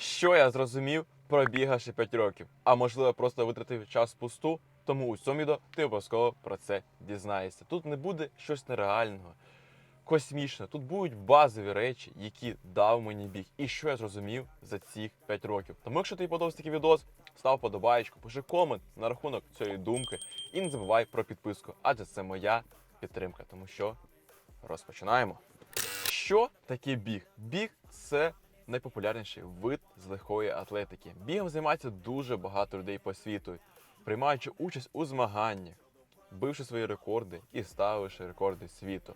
Що я зрозумів, пробігавши 5 років, а можливо просто витратив час пусту, тому у цьому відео ти обов'язково про це дізнаєшся. Тут не буде щось нереального, космічного. Тут будуть базові речі, які дав мені біг, і що я зрозумів за ці 5 років. Тому, якщо тобі подобався такий відос, став подобаєчку, пиши комент на рахунок цієї думки і не забувай про підписку, адже це моя підтримка. Тому що розпочинаємо. Що таке біг? Біг це найпопулярніший вид з легкої атлетики. Бігом займається дуже багато людей по світу, приймаючи участь у змаганнях, бивши свої рекорди і ставивши рекорди світу.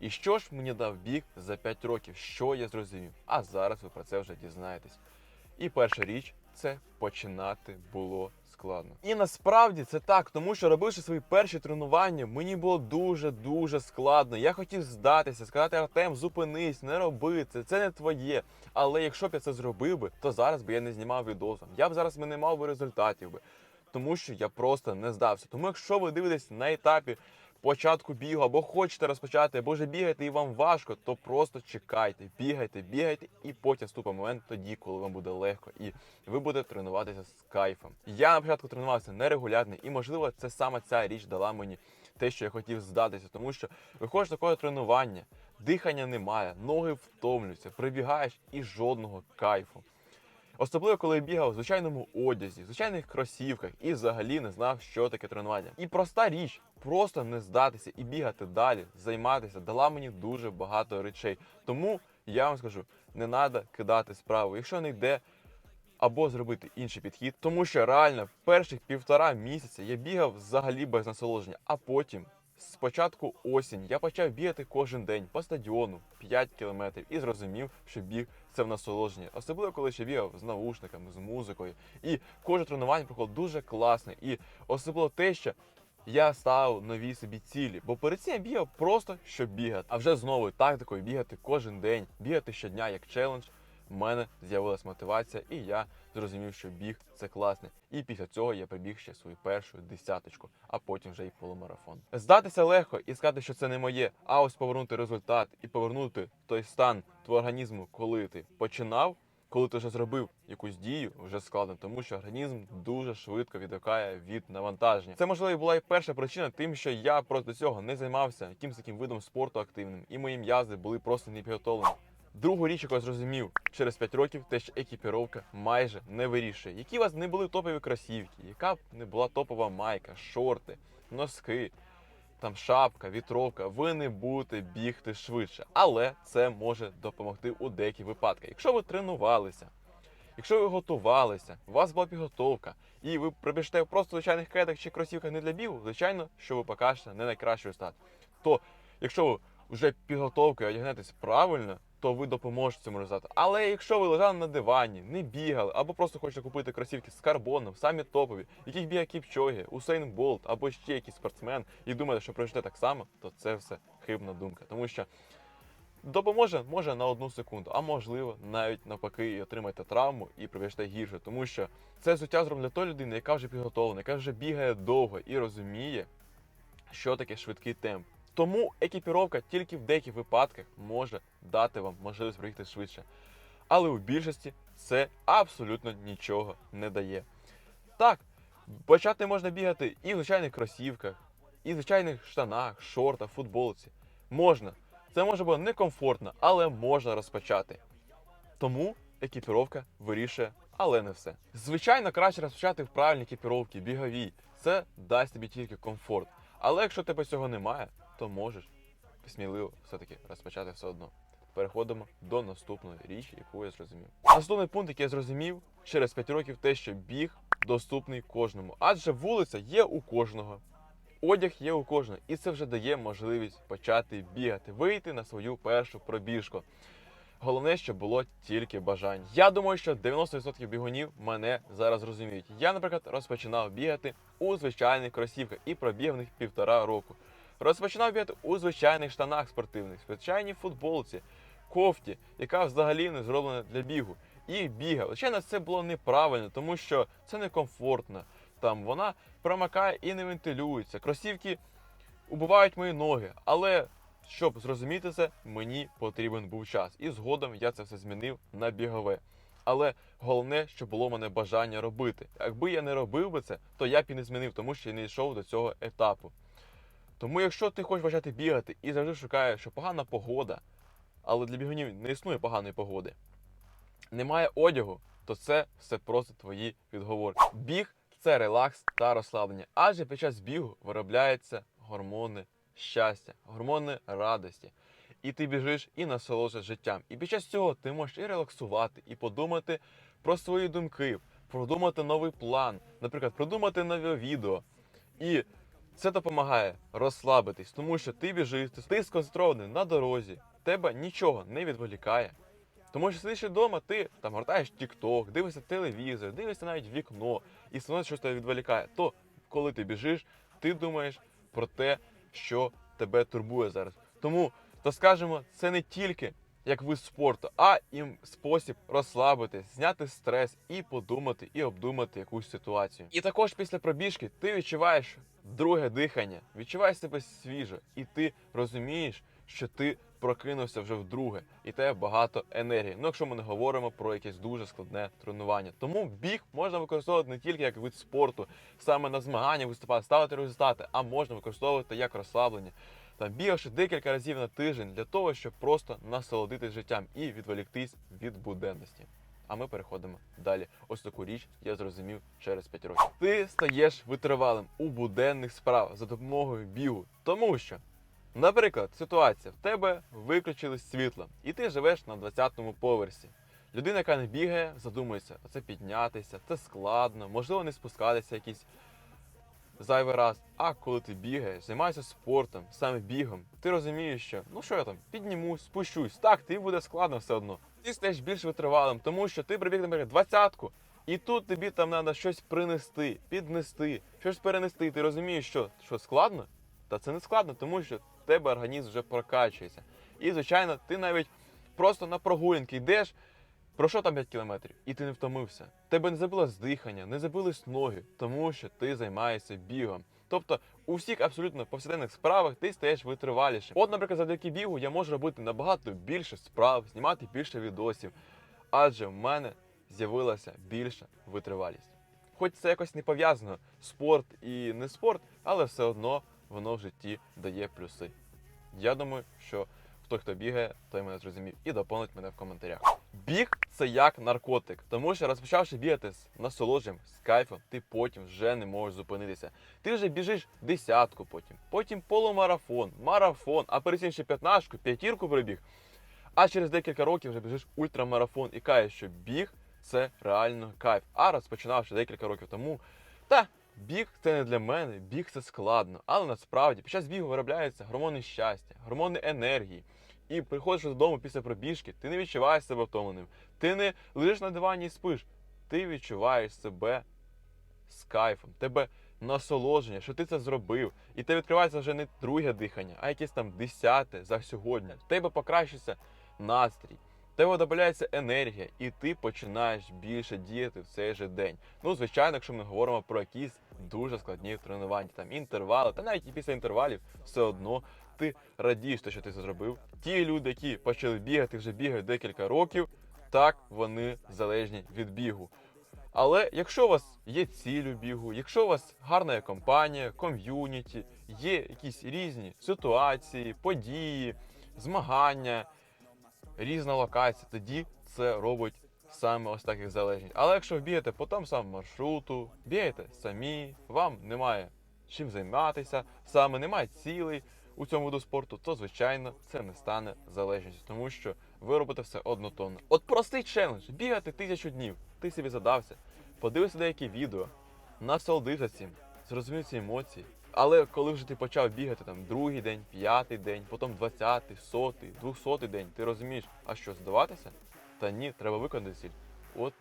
І що ж мені дав біг за 5 років, що я зрозумів? А зараз ви про це вже дізнаєтесь. І перша річ це починати було складно. І насправді це так, тому що робивши свої перші тренування, мені було дуже дуже складно. Я хотів здатися, сказати Артем, зупинись, не роби це, це не твоє. Але якщо б я це зробив би, то зараз би я не знімав відосом. Я б зараз не мав би результатів би. Тому що я просто не здався. Тому якщо ви дивитесь на етапі початку бігу, або хочете розпочати, або вже бігаєте і вам важко, то просто чекайте, бігайте, бігайте, і потім ступить момент тоді, коли вам буде легко, і ви будете тренуватися з кайфом. Я на початку тренувався нерегулярно, і можливо, це саме ця річ дала мені те, що я хотів здатися, тому що виходиш такого тренування, дихання немає, ноги втомлюються, прибігаєш і жодного кайфу. Особливо, коли я бігав в звичайному одязі, в звичайних кросівках і взагалі не знав, що таке тренування. І проста річ, просто не здатися і бігати далі, займатися, дала мені дуже багато речей. Тому я вам скажу, не треба кидати справу, якщо не йде. Або зробити інший підхід, тому що реально перших півтора місяця я бігав взагалі без насолодження, а потім з початку осінь я почав бігати кожен день по стадіону 5 кілометрів і зрозумів, що біг це в насолодження. Особливо коли ще бігав з наушниками, з музикою. І кожне тренування проходило дуже класне. І особливо те, що я ставив нові собі цілі, бо перед цим я бігав просто щоб бігати. А вже з новою тактикою бігати кожен день, бігати щодня як челендж. Мене з'явилась мотивація, і я зрозумів, що біг це класне. І після цього я прибіг ще свою першу десяточку, а потім вже й полумарафон. Здатися легко і сказати, що це не моє, а ось повернути результат і повернути той стан твого організму, коли ти починав. Коли ти вже зробив якусь дію, вже складно, тому що організм дуже швидко відвикає від навантаження. Це можливо і була і перша причина, тим, що я просто цього не займався якимось таким видом спорту активним, і мої м'язи були просто не підготовлені. Другу річ, яку я зрозумів через 5 років, те, що екіпіровка майже не вирішує. Які у вас не були топові кросівки, яка б не була топова майка, шорти, носки, там шапка, вітровка, ви не будете бігти швидше. Але це може допомогти у деяких випадках. Якщо ви тренувалися, якщо ви готувалися, у вас була підготовка, і ви прибіжте просто в звичайних кедах чи кросівках не для бігу, звичайно, що ви покажете не найкращий результат. То якщо ви вже підготовкою одягнетесь правильно, то ви допоможете цьому результату. Але якщо ви лежали на дивані, не бігали, або просто хочете купити кросівки з карбоном, самі топові, яких бігає Кіпчогі, Усейн Болт або ще якийсь спортсмен, і думаєте, що пройдете так само, то це все хибна думка. Тому що допоможе може на одну секунду, а можливо навіть навпаки і отримаєте травму і прибіжте гірше, тому що це взуття зроблено для тої людини, яка вже підготовлена, яка вже бігає довго і розуміє, що таке швидкий темп. Тому екіпіровка тільки в деяких випадках може дати вам можливість проїхати швидше. Але у більшості це абсолютно нічого не дає. Так, почати можна бігати і в звичайних кросівках, і в звичайних штанах, шортах, футболці. Можна. Це може бути некомфортно, але можна розпочати. Тому екіпіровка вирішує, але не все. Звичайно, краще розпочати в правильній екіпіровці, біговій. Це дасть тобі тільки комфорт. Але якщо тебе цього немає, то можеш сміливо все-таки розпочати все одно. Переходимо до наступної річі, яку я зрозумів. Наступний пункт, який я зрозумів через 5 років, те, що біг доступний кожному. Адже вулиця є у кожного, одяг є у кожного, і це вже дає можливість почати бігати, вийти на свою першу пробіжку. Головне, щоб було тільки бажання. Я думаю, що 90% бігунів мене зараз розуміють. Я, наприклад, розпочинав бігати у звичайних кросівках і пробіг в них півтора року. Розпочинав бігати у звичайних штанах спортивних, звичайній футболці, кофті, яка взагалі не зроблена для бігу. І бігав. Звичайно, це було неправильно, тому що це некомфортно. Там вона промакає і не вентилюється. Кросівки убивають мої ноги, але щоб зрозуміти це, мені потрібен був час. І згодом я це все змінив на бігове. Але головне, що було в мене бажання робити. Якби я не робив би це, то я б і не змінив, тому що я не йшов до цього етапу. Тому, якщо ти хочеш почати бігати і завжди шукаєш, що погана погода, але для бігунів не існує поганої погоди, немає одягу, то це все просто твої відговорки. Біг це релакс та розслаблення, адже під час бігу виробляються гормони щастя, гормони радості. І ти біжиш і насолоджуєш життям. І під час цього ти можеш і релаксувати, і подумати про свої думки, продумати новий план, наприклад, продумати нове відео. І це допомагає розслабитись, тому що ти біжиш, ти сконцентрований на дорозі, тебе нічого не відволікає. Тому що сидиш вдома, ти там гортаєш TikTok, дивишся телевізор, дивишся навіть вікно, і все одно щось тебе відволікає. То коли ти біжиш, ти думаєш про те, що тебе турбує зараз. Тому, то скажемо, це не тільки як вид спорту, а і спосіб розслабитись, зняти стрес і подумати, і обдумати якусь ситуацію. І також після пробіжки ти відчуваєш друге дихання, відчуваєш себе свіжо, і ти розумієш, що ти прокинувся вже вдруге, і тебе багато енергії. Ну, якщо ми не говоримо про якесь дуже складне тренування. Тому біг можна використовувати не тільки як вид спорту, саме на змагання виступати, ставити результати, а можна використовувати як розслаблення. Там бігавши декілька разів на тиждень для того, щоб просто насолодитись життям і відволіктись від буденності. А ми переходимо далі. Ось таку річ я зрозумів через 5 років. Ти стаєш витривалим у буденних справах за допомогою бігу, тому що Наприклад, ситуація: в тебе виключили світло, і ти живеш на 20-му поверсі. Людина, яка не бігає, задумується, це піднятися, це складно, можливо, не спускатися якийсь зайвий раз. А коли ти бігаєш, займаєшся спортом, саме бігом, ти розумієш, що ну що я там, піднімусь, спущусь. Так, тобі буде складно все одно. Ти стаєш більш витривалим, тому що ти прибіг, наприклад, двадцятку, і тут тобі там треба щось принести, піднести, щось перенести. Ти розумієш, що, що складно? Та це не складно, тому що в тебе організм вже прокачується. І, звичайно, ти навіть просто на прогулянки йдеш, пройшов там 5 кілометрів, і ти не втомився. Тебе не забилось дихання, не забились ноги, тому що ти займаєшся бігом. Тобто у всіх абсолютно повсякденних справах ти стаєш витривалішим. От, наприклад, завдяки бігу я можу робити набагато більше справ, знімати більше відосів, адже в мене з'явилася більша витривалість. Хоч це якось не пов'язано спорт і не спорт, але все одно воно в житті дає плюси. Я думаю, що хто хто бігає, той мене зрозумів і доповнить мене в коментарях. Біг це як наркотик, тому що розпочавши бігати з насолодженням, з кайфом, ти потім вже не можеш зупинитися. Ти вже біжиш десятку потім, потім полумарафон, марафон, а перед цим ще п'ятнашку, п'ятірку пробіг. А через декілька років вже біжиш ультрамарафон і каєш, що біг це реально кайф. А розпочинавши декілька років тому, та біг це не для мене, біг це складно. Але насправді під час бігу виробляються гормони щастя, гормони енергії. І приходиш додому після пробіжки, ти не відчуваєш себе втомленим. Ти не лежиш на дивані і спиш. Ти відчуваєш себе з кайфом, тебе насолодження, що ти це зробив. І тебе відкривається вже не друге дихання, а якесь там десяте за сьогодні. В тебе покращиться настрій. Тебе додається енергія, і ти починаєш більше діяти в цей же день. Ну, звичайно, якщо ми говоримо про якісь дуже складні тренування, там інтервали, та навіть і після інтервалів все одно ти радієш, те, що ти це зробив. Ті люди, які почали бігати, вже бігають декілька років, так вони залежні від бігу. Але якщо у вас є ціль у бігу, якщо у вас гарна компанія, ком'юніті, є якісь різні ситуації, події, змагання, різна локація, тоді це робить саме ось таких залежність. Але якщо ви бігаєте по тому самому маршруту, бігаєте самі, вам немає чим займатися, саме немає цілей у цьому виду спорту, то звичайно це не стане залежністю, тому що ви робите все однотонно. От простий челендж бігати тисячу днів. Ти собі задався, подивився деякі відео, насолодився цим, зрозумів ці емоції. Але коли вже ти почав бігати там другий день, п'ятий день, потім двадцятий, сотий, двохсотий день, ти розумієш, а що здаватися? Та ні, треба виконати ціль. От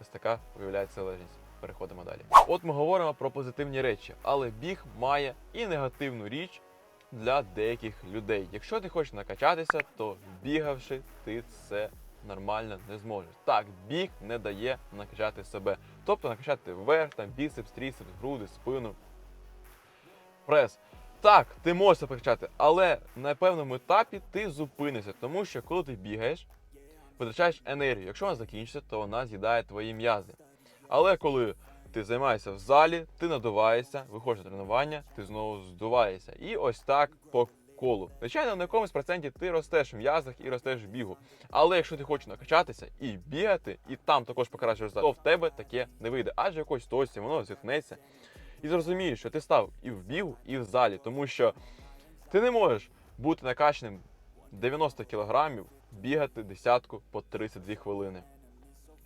ось така виявляється залежність. Переходимо далі. От ми говоримо про позитивні речі, але біг має і негативну річ для деяких людей. Якщо ти хочеш накачатися, то бігавши, ти це нормально не зможеш. Так, біг не дає накачати себе. Тобто накачати вверх, там біцепс, тріцепс, груди, спину, прес. Так, ти можеш це прокачати, але на певному етапі ти зупинишся, тому що коли ти бігаєш, витрачаєш енергію. Якщо вона закінчиться, то вона з'їдає твої м'язи. Але коли ти займаєшся в залі, ти надуваєшся, виходиш на тренування, ти знову здуваєшся. І ось так по колу. Звичайно, на якомусь проценті ти ростеш в м'язах і ростеш в бігу. Але якщо ти хочеш накачатися і бігати, і там також покращиш результат, то в тебе таке не вийде. Адже якось точці воно зіткнеться. І зрозумієш, що ти став і в бігу, і в залі, тому що ти не можеш бути накачаним 90 кілограмів, бігати десятку по 32 хвилини.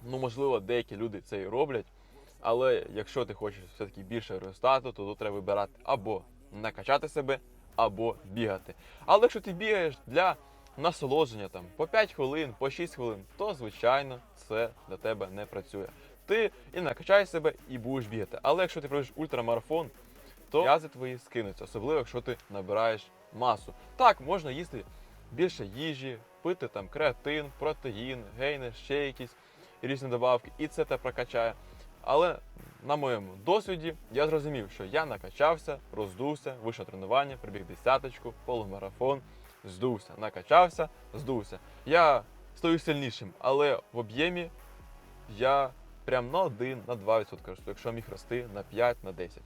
Ну, можливо, деякі люди це і роблять, але якщо ти хочеш все-таки більше результату, то тут треба вибирати або накачати себе, або бігати. Але якщо ти бігаєш для насолодження там по 5 хвилин, по 6 хвилин, то звичайно це для тебе не працює. Ти і накачаєш себе, і будеш бігати. Але якщо ти пройдеш ультрамарафон, то м'язи твої скинуться, особливо якщо ти набираєш масу. Так, можна їсти більше їжі, пити там креатин, протеїн, гейни, ще якісь різні добавки, і це те прокачає. Але на моєму досвіді я зрозумів, що я накачався, роздувся, вийшов тренування, прибіг десяточку, полумарафон, здувся, накачався, здувся. Я стою сильнішим, але в об'ємі я прям на 1, на 2% росту, якщо міг рости на 5, на 10.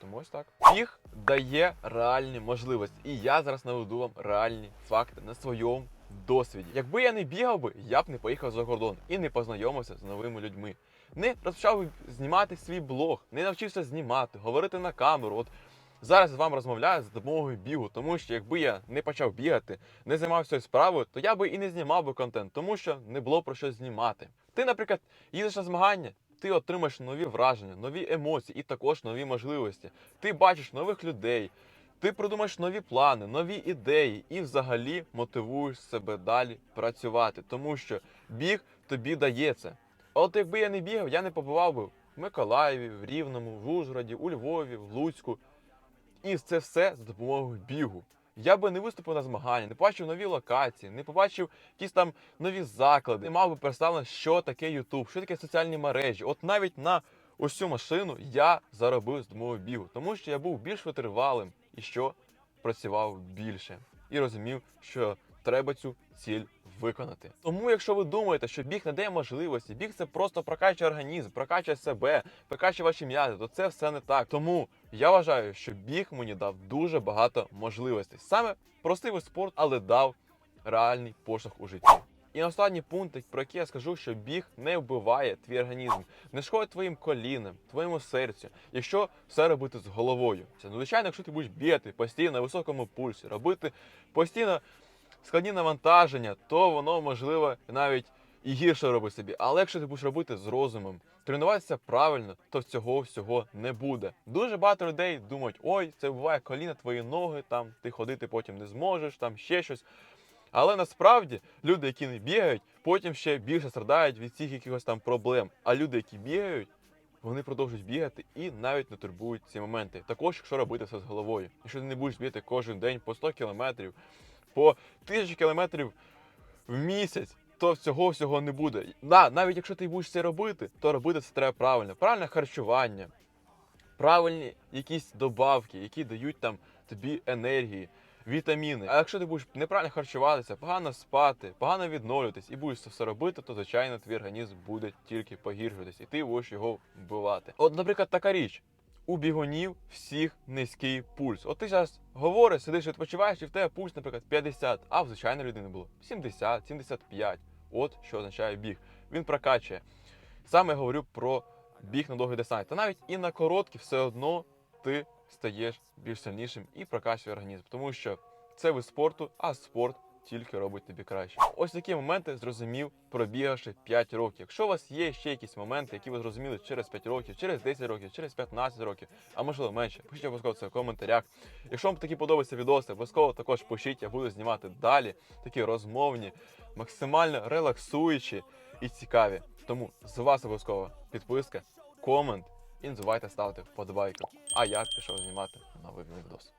Тому ось так. Біг дає реальні можливості. І я зараз наведу вам реальні факти на своєму досвіді. Якби я не бігав би, я б не поїхав за кордон і не познайомився з новими людьми. Не розпочав би знімати свій блог, не навчився знімати, говорити на камеру. От зараз з вами розмовляю за допомогою бігу, тому що якби я не почав бігати, не займався цією справою, то я би і не знімав би контент, тому що не було про що знімати. Ти, наприклад, їдеш на змагання, ти отримаєш нові враження, нові емоції і також нові можливості. Ти бачиш нових людей, ти придумаєш нові плани, нові ідеї і взагалі мотивуєш себе далі працювати, тому що біг тобі дає це. От якби я не бігав, я не побував би в Миколаєві, в Рівному, в Ужгороді, у Львові, в Луцьку. І це все за допомогою бігу. Я би не виступив на змагання, не побачив нові локації, не побачив якісь там нові заклади, не мав би представлення, що таке Ютуб, що таке соціальні мережі. От навіть на цю машину я заробив з допомогою бігу, тому що я був більш витривалим і що працював більше. І розумів, що треба цю ціль виконати. Тому, якщо ви думаєте, що біг не дає можливості, біг це просто прокачує організм, прокачує себе, прокачує ваші м'язи, то це все не так. Тому я вважаю, що біг мені дав дуже багато можливостей. Саме простий спорт, але дав реальний поштовх у житті. І на останній пункт, про який я скажу, що біг не вбиває твій організм, не шкодить твоїм колінам, твоєму серцю, якщо все робити з головою. Це ну, звичайно, якщо ти будеш бігати постійно на високому пульсі, робити постійно складні навантаження, то воно можливо навіть і гірше робить собі. Але якщо ти будеш робити з розумом, тренуватися правильно, то цього всього не буде. Дуже багато людей думають, ой, це буває коліна, твої ноги, там ти ходити потім не зможеш, там ще щось. Але насправді люди, які не бігають, потім ще більше страдають від цих якихось там проблем. А люди, які бігають, вони продовжують бігати і навіть не турбують ці моменти. Також, якщо робити все з головою. Якщо ти не будеш бігати кожен день по 100 кілометрів, по 1000 кілометрів в місяць, то всього всього не буде. Да, навіть якщо ти будеш це робити, то робити це треба правильно. Правильне харчування, правильні якісь добавки, які дають там тобі енергії, вітаміни. А якщо ти будеш неправильно харчуватися, погано спати, погано відновлюватись і будеш це все робити, то звичайно твій організм буде тільки погіршуватись, і ти будеш його вбивати. От, наприклад, така річ. У бігунів всіх низький пульс. От ти зараз говориш, сидиш, відпочиваєш, і в тебе пульс, наприклад, 50, а в звичайної людини було 70, 75. От що означає біг. Він прокачує. Саме я говорю про біг на довгий дистанції. Та навіть і на короткі все одно ти стаєш більш сильнішим і прокачує організм, тому що це вид спорту, а спорт тільки робить тобі краще. Ось такі моменти зрозумів, пробігавши 5 років. Якщо у вас є ще якісь моменти, які ви зрозуміли через 5 років, через 10 років, через 15 років, а можливо менше, пишіть обов'язково це в коментарях. Якщо вам такі подобаються відоси, обов'язково також пишіть, я буду знімати далі такі розмовні, максимально релаксуючі і цікаві. Тому з вас обов'язково підписка, комент і не забувайте ставити вподобайку. А я пішов знімати новий відос.